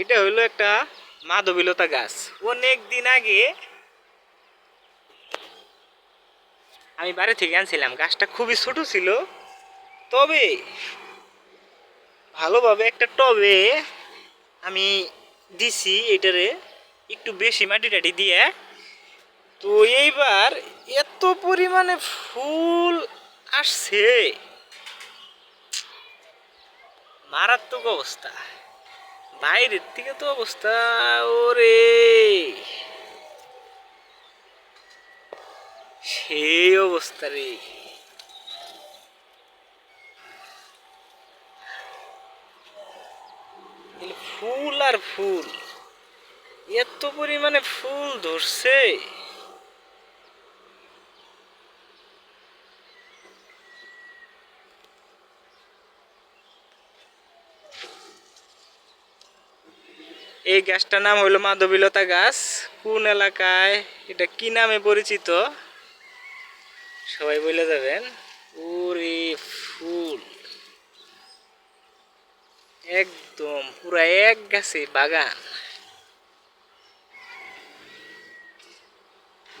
এটা হইল একটা মাধবীলতা গাছ। অনেক দিন আগে আমি বাড়ি থেকে আনছিলাম, গাছটা খুবই ছোট ছিল। তবে ভালোভাবে একটা টবে আমি দিছি এটারে একটু বেশি মাটি টাটি দিয়ে। তো এইবার এত পরিমাণে ফুল আসছে। মারাত্মক অবস্থা। বাইরের তো অবস্থা ওরে। সেই অবস্থা রে। ফুল আর ফুল এত পরিমাণে ফুল ধরছে। এই গাছটার নাম হলো মাধবীলতা গাছ। কোন এলাকায়? এটা কি নামে পরিচিত? সবাই বলে যাবেন। ওরে ফুল। একদম পুরা এক গাছে বাগান।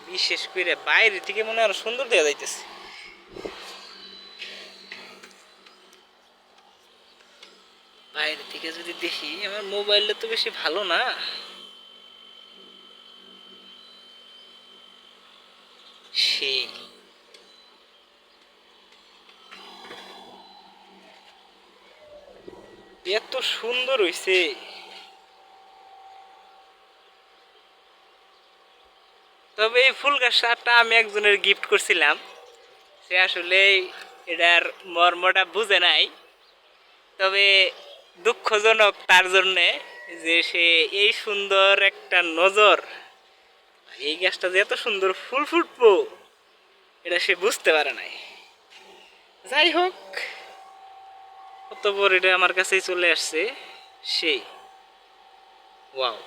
বিশেষ করে বাইরে থেকে মনে হয় সুন্দর দেখা যাইতেছে বাইরে থেকে যদি দেখি, আমার মোবাইলটা তো বেশি ভালো না। সেই। এত সুন্দর হইছে। তবে এই ফুল গাছটা আমি একজনের গিফট করছিলাম। সে আসলে এটার মর্মটা বুঝে নাই। তবে দুঃখজনক তার জন্যে যে সে এই সুন্দর একটা নজর এই গাছটা যে এত সুন্দর ফুল ফুটবো, এটা সে বুঝতে পারে নাই। যাই হোক, অতপর এটা আমার কাছেই চলে আসছে, সেই। ওয়াও।